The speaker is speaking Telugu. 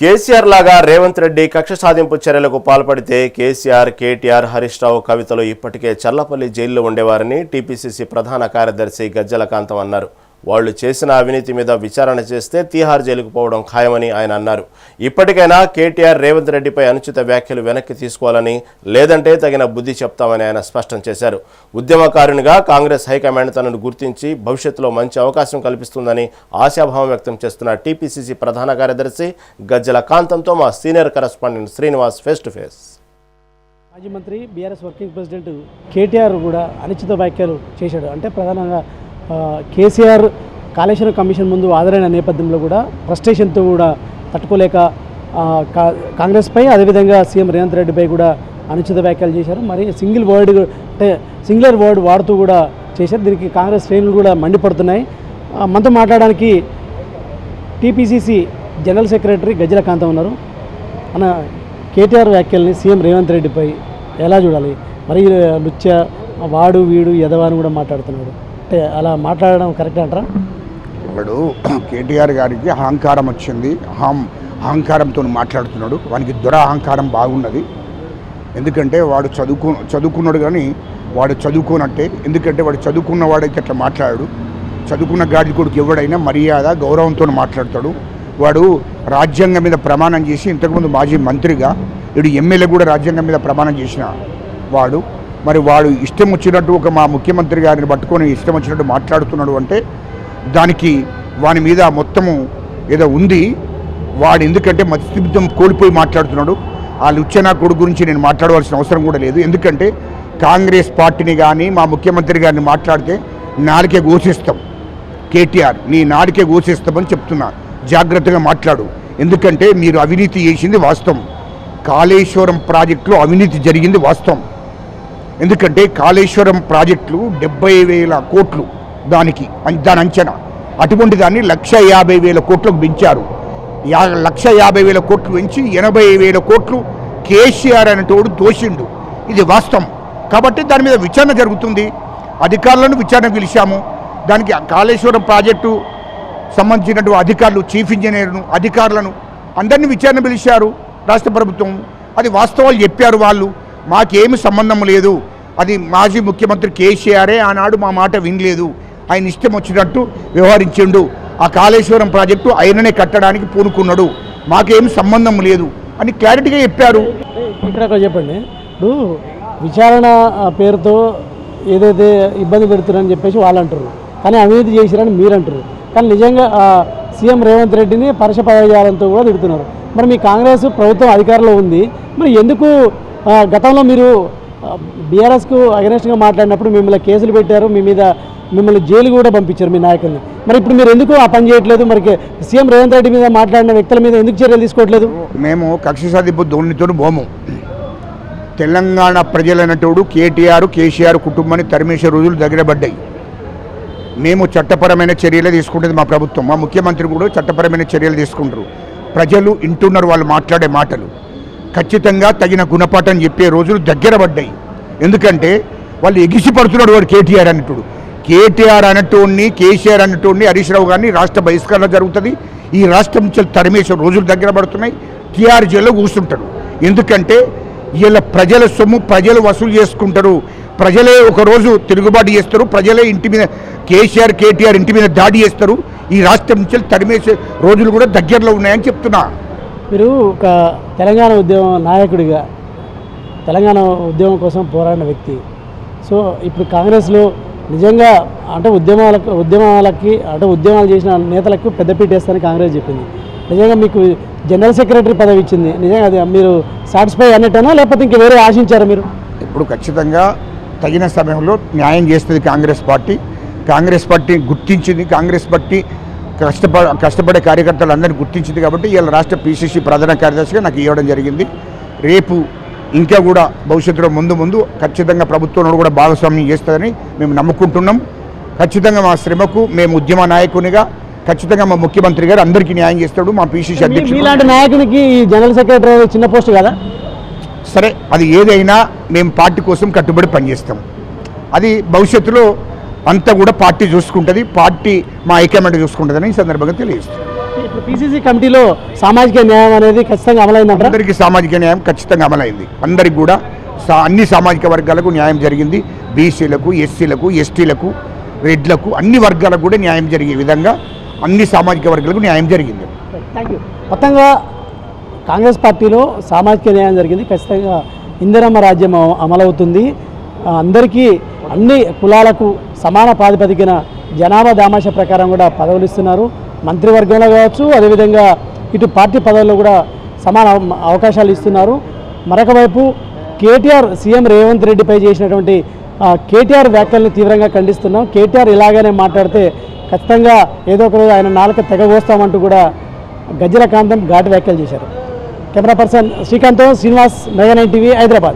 కేసీఆర్ లాగా రేవంత్ రెడ్డి కక్ష సాధింపు చర్యలకు పాల్పడితే కేసీఆర్ కేటీఆర్ హరీష్ రావు కవితలు ఇప్పటికే చల్లపల్లి జైల్లో ఉండేవారని టీపీసీసీ ప్రధాన కార్యదర్శి గజ్జల కాంతం అన్నారు. వాళ్ళు చేసిన అవినీతి మీద విచారణ చేస్తే తీహార్ జైలుకు పోవడం ఖాయమని ఆయన అన్నారు. ఇప్పటికైనా కేటీఆర్ రేవంత్ రెడ్డిపై అనుచిత వ్యాఖ్యలు వెనక్కి తీసుకోవాలని లేదంటే తగిన బుద్ధి చెప్తామని ఆయన స్పష్టం చేశారు. ఉద్యమకారునిగా కాంగ్రెస్ హైకమాండ్ తనను గుర్తించి భవిష్యత్తులో మంచి అవకాశం కల్పిస్తుందని ఆశాభావం వ్యక్తం చేస్తున్న టీపీసీసీ ప్రధాన కార్యదర్శి గజ్జల కాంతంతో మా senior correspondent Srinivas face to face. మాజీ మంత్రి బీఆర్ఎస్ వర్కింగ్ ప్రెసిడెంట్ కేటీఆర్ కూడా అనుచిత వ్యాఖ్యలు చేశాడు. అంటే ప్రధానంగా కేసీఆర్ కాళేశ్వరం కమిషన్ ముందు హాజరైన నేపథ్యంలో కూడా ఫ్రస్ట్రేషన్తో కూడా తట్టుకోలేక కా- కాంగ్రెస్పై అదేవిధంగా సీఎం రేవంత్ రెడ్డిపై కూడా అనుచిత వ్యాఖ్యలు చేశారు. మరి సింగిల్ వర్డ్ అంటే సింగులర్ వర్డ్ వాడుతూ కూడా చేశారు. దీనికి కాంగ్రెస్ శ్రేణులు కూడా మండిపడుతున్నాయి. మనతో మాట్లాడడానికి TPCC general secretary Gajjala Kantham ఉన్నారు. మన కేటీఆర్ వ్యాఖ్యల్ని సీఎం రేవంత్ రెడ్డిపై ఎలా చూడాలి? మరి నృత్య వాడు వీడు ఎదవా అని కూడా మాట్లాడుతున్నాడు అంటే అలా మాట్లాడడం కరెక్ట్ అంటారా? ఇప్పుడు కేటీఆర్ గారికి అహంకారం వచ్చింది. అహం అహంకారంతో మాట్లాడుతున్నాడు. వానికి దురహంకారం బాగున్నది. ఎందుకంటే వాడు చదువుకు చదువుకున్నాడు కానీ వాడు చదువుకోనట్టే. ఎందుకంటే వాడు చదువుకున్న వాడైతే అట్లా మాట్లాడాడు. చదువుకున్న గాడి కొడుకు ఎవడైనా మర్యాద గౌరవంతో మాట్లాడతాడు. వాడు రాజ్యాంగం మీద ప్రమాణం చేసి ఇంతకుముందు మాజీ మంత్రిగా ఇడు ఎమ్మెల్యే కూడా రాజ్యాంగం మీద ప్రమాణం చేసిన వాడు. మరి వాడు ఇష్టం వచ్చినట్టు ఒక మా ముఖ్యమంత్రి గారిని పట్టుకొని ఇష్టం వచ్చినట్టు మాట్లాడుతున్నాడు అంటే దానికి వాని మీద మొత్తము ఏదో ఉంది. వాడు ఎందుకంటే మత్స్యబుద్ధం కోల్పోయి మాట్లాడుతున్నాడు. ఆ లుచ్చనా కొడుకు గురించి నేను మాట్లాడవలసిన అవసరం కూడా లేదు. ఎందుకంటే కాంగ్రెస్ పార్టీని కానీ మా ముఖ్యమంత్రి గారిని మాట్లాడితే నాడికే ఘోషిస్తాం కేటీఆర్ నీ నాడికే ఘోషిస్తామని చెప్తున్నా. జాగ్రత్తగా మాట్లాడు. ఎందుకంటే మీరు అవినీతి చేసింది వాస్తవం. కాళేశ్వరం ప్రాజెక్టులో అవినీతి జరిగింది వాస్తవం. ఎందుకంటే కాళేశ్వరం ప్రాజెక్టులు డెబ్బై వేల కోట్లు దానికి దాని అంచనా. అటువంటి దాన్ని లక్ష యాభై వేల కోట్లకు పెంచారు. యా లక్ష యాభై వేల కోట్లు పెంచి ఎనభై వేల కోట్లు కేసీఆర్ అనేటోడు దోషిండు. ఇది వాస్తవం. కాబట్టి దాని మీద విచారణ జరుగుతుంది. అధికారులను విచారణ పిలిచాము. దానికి ఆ కాళేశ్వరం ప్రాజెక్టు సంబంధించినటువంటి అధికారులు చీఫ్ ఇంజనీర్ను అధికారులను అందరినీ విచారణ పిలిచారు రాష్ట్ర ప్రభుత్వం. అది వాస్తవాలు చెప్పారు వాళ్ళు. మాకేమి సంబంధం లేదు. అది మాజీ ముఖ్యమంత్రి కేసీఆరే ఆనాడు మా మాట వినలేదు. ఆయన ఇష్టం వచ్చినట్టు వ్యవహరించిండు. ఆ కాళేశ్వరం ప్రాజెక్టు ఆయననే కట్టడానికి పూనుకున్నాడు. మాకేమి సంబంధం లేదు అని క్లారిటీగా చెప్పారు. ఇక్కడ చెప్పండి. ఇప్పుడు విచారణ పేరుతో ఏదైతే ఇబ్బంది పెడుతున్నారని చెప్పేసి వాళ్ళు అంటారు కానీ అవినీతి చేసిరని మీరు అంటారు కానీ నిజంగా సీఎం రేవంత్ రెడ్డిని పరుష పదజాలంతో కూడా తిడుతున్నారు. మరి మీ కాంగ్రెస్ ప్రభుత్వం అధికారంలో ఉంది. మరి ఎందుకు గతంలో మీరు బీఆర్ఎస్కు అగెనెస్ట్గా మాట్లాడినప్పుడు మిమ్మల్ని కేసులు పెట్టారు మీ మీద మిమ్మల్ని జైలు కూడా పంపించారు మీ నాయకుల్ని. మరి ఇప్పుడు మీరు ఎందుకు ఆ పని చేయట్లేదు? మరి సీఎం రేవంత్ రెడ్డి మీద మాట్లాడిన వ్యక్తుల మీద ఎందుకు చర్యలు తీసుకోవట్లేదు? మేము కక్ష సాధింపు ధోనితో బోము తెలంగాణ ప్రజలైనటోడు కేటీఆర్ కేసీఆర్ కుటుంబాన్ని తరిమేసే రోజులు దగ్గర పడ్డాయి. మేము చట్టపరమైన చర్యలు తీసుకుంటుంది మా ప్రభుత్వం. మా ముఖ్యమంత్రి కూడా చట్టపరమైన చర్యలు తీసుకుంటారు. ప్రజలు ఇంటున్నారు వాళ్ళు మాట్లాడే మాటలు. ఖచ్చితంగా తగిన గుణపాఠం చెప్పే రోజులు దగ్గర పడ్డాయి. ఎందుకంటే వాళ్ళు ఎగిసిపడుతున్నాడు వాడు కేటీఆర్ అన్నట్టుడు. కేటీఆర్ అన్నటోడిని కేసీఆర్ అన్నటోడిని హరీష్ రావు గారిని రాష్ట్ర బహిష్కరణ జరుగుతుంది. ఈ రాష్ట్రం నుంచి తరిమేసే రోజులు దగ్గర పడుతున్నాయి. టీఆర్జీలో జైల్లో కూర్చుంటాడు. ఎందుకంటే వీళ్ళ ప్రజల సొమ్ము ప్రజలు వసూలు చేసుకుంటారు. ప్రజలే ఒకరోజు తిరుగుబాటు చేస్తారు. ప్రజలే ఇంటి మీద కేసీఆర్ కేటీఆర్ ఇంటి మీద దాడి చేస్తారు. ఈ రాష్ట్రం నుంచి తరిమేసే రోజులు కూడా దగ్గరలో ఉన్నాయని చెప్తున్నా. మీరు ఒక తెలంగాణ ఉద్యమం నాయకుడిగా తెలంగాణ ఉద్యమం కోసం పోరాడిన వ్యక్తి. సో ఇప్పుడు కాంగ్రెస్లో నిజంగా అంటే ఉద్యమాలకు ఉద్యమాలకి అంటే ఉద్యమాలు చేసిన నేతలకు పెద్దపీట వేస్తానని కాంగ్రెస్ చెప్పింది. నిజంగా మీకు జనరల్ సెక్రటరీ పదవి ఇచ్చింది. నిజంగా అది మీరు సాటిస్ఫై అన్నట్టేనా లేకపోతే ఇంక వేరే ఆశించారా మీరు? ఇప్పుడు ఖచ్చితంగా తగిన సమయంలో న్యాయం చేస్తుంది కాంగ్రెస్ పార్టీ. కాంగ్రెస్ పార్టీ గుర్తించింది కాంగ్రెస్ పార్టీ. కష్టప కష్టపడే కార్యకర్తలు అందరినీ గుర్తించింది కాబట్టి ఇవాళ రాష్ట్ర పీసీసీ ప్రధాన కార్యదర్శిగా నాకు ఇవ్వడం జరిగింది. రేపు ఇంకా కూడా భవిష్యత్తులో ముందు ముందు ఖచ్చితంగా ప్రభుత్వంలో కూడా భాగస్వామ్యం చేస్తుందని మేము నమ్ముకుంటున్నాం. ఖచ్చితంగా మా శ్రమకు మేము ఉద్యమ నాయకునిగా ఖచ్చితంగా మా ముఖ్యమంత్రి గారు అందరికీ న్యాయం చేస్తాడు మా పీసీసీ అధ్యక్షుడు. నాయకునికి జనరల్ సెక్రటరీ చిన్న పోస్ట్ కదా? సరే అది ఏదైనా మేము పార్టీ కోసం కట్టుబడి పనిచేస్తాం. అది భవిష్యత్తులో అంతా కూడా పార్టీ చూసుకుంటుంది పార్టీ మా హైకమాండ్ చూసుకుంటుందని ఈ సందర్భంగా తెలియజేస్తాం ఇప్పుడు పీసీసీ కమిటీలో సామాజిక న్యాయం అనేది ఖచ్చితంగా అమలైందంటారా? అందరికీ సామాజిక న్యాయం ఖచ్చితంగా అమలైంది. అందరికి కూడా సా అన్ని సామాజిక వర్గాలకు న్యాయం జరిగింది. బీసీలకు ఎస్సీలకు ఎస్టీలకు రెడ్లకు అన్ని వర్గాలకు కూడా న్యాయం జరిగే విధంగా అన్ని సామాజిక వర్గాలకు న్యాయం జరిగింది. మొత్తంగా కాంగ్రెస్ పార్టీలో సామాజిక న్యాయం జరిగింది. ఖచ్చితంగా ఇందిరమ్మ రాజ్యం అమ- అమలవుతుంది అందరికీ అన్ని కులాలకు సమాన ప్రాతిపదికన జనాభా దామాష ప్రకారం కూడా పదవులు ఇస్తున్నారు. మంత్రివర్గంలో కావచ్చు అదేవిధంగా ఇటు పార్టీ పదవుల్లో కూడా సమాన అవ- అవకాశాలు ఇస్తున్నారు. మరొక వైపు కేటీఆర్ సీఎం రేవంత్ రెడ్డిపై చేసినటువంటి కేటీఆర్ వ్యాఖ్యలను తీవ్రంగా ఖండిస్తున్నాం. కేటీఆర్ ఇలాగనే మాట్లాడితే ఖచ్చితంగా ఏదో ఒకరోజు ఆయన నాలుక తెగబోస్తామంటూ కూడా గజ్జల కాంతం ఘాటు వ్యాఖ్యలు చేశారు. Camera person Srikanth Srinivas mega nine TV Hyderabad.